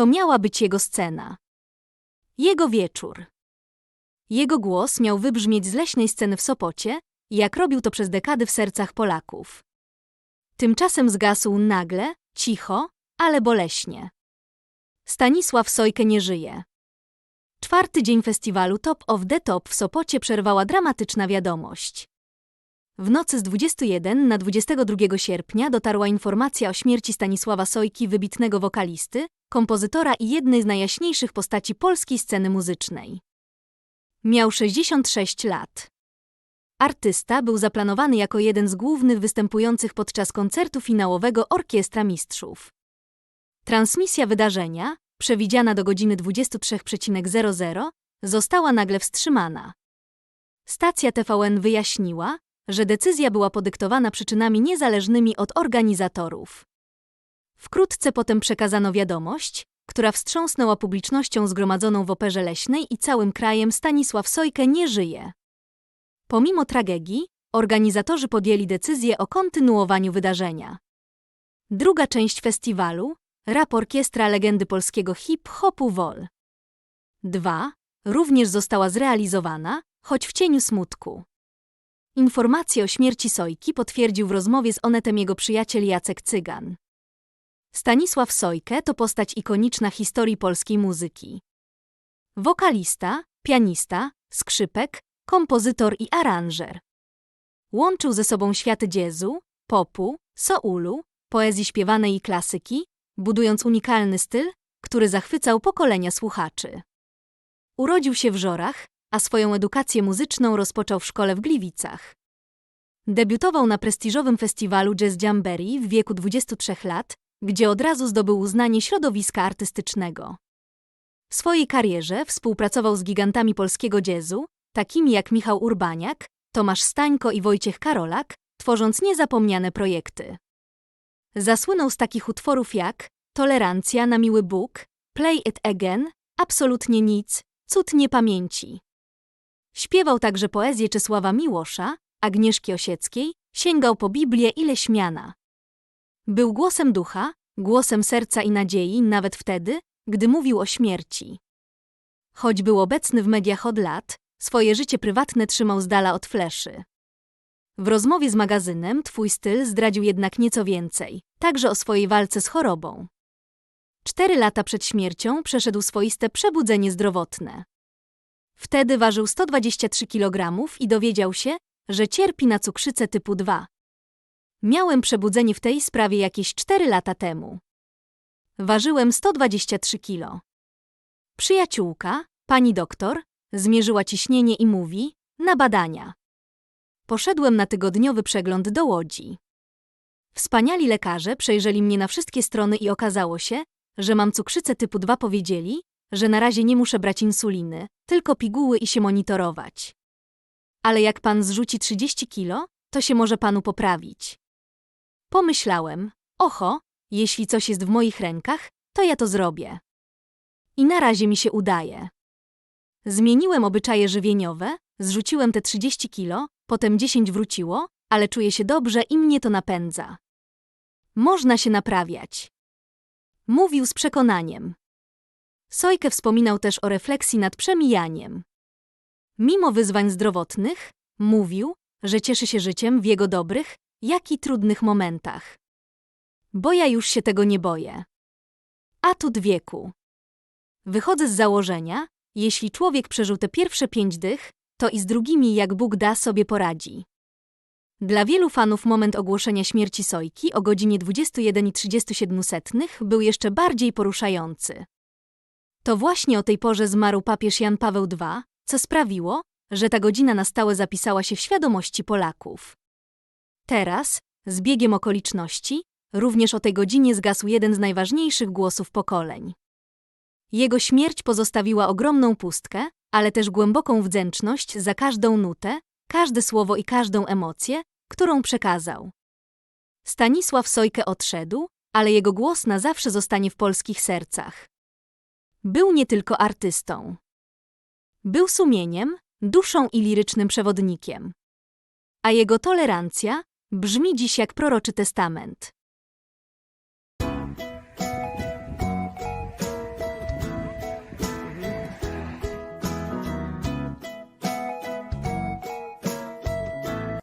To miała być jego scena. Jego wieczór. Jego głos miał wybrzmieć z leśnej sceny w Sopocie, jak robił to przez dekady w sercach Polaków. Tymczasem zgasł nagle, cicho, ale boleśnie. Stanisław Sojkę nie żyje. Czwarty dzień festiwalu Top of the Top w Sopocie przerwała dramatyczna wiadomość. W nocy z 21 na 22 sierpnia dotarła informacja o śmierci Stanisława Sojki, wybitnego wokalisty, kompozytora i jednej z najjaśniejszych postaci polskiej sceny muzycznej. Miał 66 lat. Artysta był zaplanowany jako jeden z głównych występujących podczas koncertu finałowego Orkiestra Mistrzów. Transmisja wydarzenia, przewidziana do godziny 23.00, została nagle wstrzymana. Stacja TVN wyjaśniła, że decyzja była podyktowana przyczynami niezależnymi od organizatorów. Wkrótce potem przekazano wiadomość, która wstrząsnęła publicznością zgromadzoną w Operze Leśnej i całym krajem Stanisław Sojkę nie żyje. Pomimo tragedii, organizatorzy podjęli decyzję o kontynuowaniu wydarzenia. Druga część festiwalu, rap orkiestra legendy polskiego hip-hopu WOL. 2. Również została zrealizowana, choć w cieniu smutku. Informację o śmierci Sojki potwierdził w rozmowie z Onetem jego przyjaciel Jacek Cygan. Stanisław Sojkę to postać ikoniczna historii polskiej muzyki. Wokalista, pianista, skrzypek, kompozytor i aranżer. Łączył ze sobą światy jazzu, popu, soulu, poezji śpiewanej i klasyki, budując unikalny styl, który zachwycał pokolenia słuchaczy. Urodził się w Żorach, a swoją edukację muzyczną rozpoczął w szkole w Gliwicach. Debiutował na prestiżowym festiwalu Jazz Jamboree w wieku 23 lat, gdzie od razu zdobył uznanie środowiska artystycznego. W swojej karierze współpracował z gigantami polskiego jazzu, takimi jak Michał Urbaniak, Tomasz Stańko i Wojciech Karolak, tworząc niezapomniane projekty. Zasłynął z takich utworów jak Tolerancja na miły Bóg, Play It Again, Absolutnie nic, Cud niepamięci. Śpiewał także poezję Czesława Miłosza, Agnieszki Osieckiej, sięgał po Biblię i Leśmiana. Był głosem ducha, głosem serca i nadziei nawet wtedy, gdy mówił o śmierci. Choć był obecny w mediach od lat, swoje życie prywatne trzymał z dala od fleszy. W rozmowie z magazynem Twój styl zdradził jednak nieco więcej, także o swojej walce z chorobą. Cztery lata przed śmiercią przeszedł swoiste przebudzenie zdrowotne. Wtedy ważył 123 kg i dowiedział się, że cierpi na cukrzycę typu 2. Miałem przebudzenie w tej sprawie jakieś 4 lata temu. Ważyłem 123 kg. Przyjaciółka, pani doktor, zmierzyła ciśnienie i mówi: na badania. Poszedłem na tygodniowy przegląd do Łodzi. Wspaniali lekarze przejrzeli mnie na wszystkie strony i okazało się, że mam cukrzycę typu 2 powiedzieli, że na razie nie muszę brać insuliny, tylko piguły i się monitorować. Ale jak pan zrzuci 30 kilo, to się może panu poprawić. Pomyślałem, oho, jeśli coś jest w moich rękach, to ja to zrobię. I na razie mi się udaje. Zmieniłem obyczaje żywieniowe, zrzuciłem te 30 kilo, potem 10 wróciło, ale czuję się dobrze i mnie to napędza. Można się naprawiać. Mówił z przekonaniem. Sojkę wspominał też o refleksji nad przemijaniem. Mimo wyzwań zdrowotnych, mówił, że cieszy się życiem w jego dobrych, jak i trudnych momentach. Bo ja już się tego nie boję. Atut wieku. Wychodzę z założenia, jeśli człowiek przeżył te pierwsze pięć dych, to i z drugimi jak Bóg da sobie poradzi. Dla wielu fanów moment ogłoszenia śmierci Sojki o godzinie 21.37 był jeszcze bardziej poruszający. To właśnie o tej porze zmarł papież Jan Paweł II, co sprawiło, że ta godzina na stałe zapisała się w świadomości Polaków. Teraz, z biegiem okoliczności, również o tej godzinie zgasł jeden z najważniejszych głosów pokoleń. Jego śmierć pozostawiła ogromną pustkę, ale też głęboką wdzięczność za każdą nutę, każde słowo i każdą emocję, którą przekazał. Stanisław Sojkę odszedł, ale jego głos na zawsze zostanie w polskich sercach. Był nie tylko artystą. Był sumieniem, duszą i lirycznym przewodnikiem. A jego tolerancja brzmi dziś jak proroczy testament.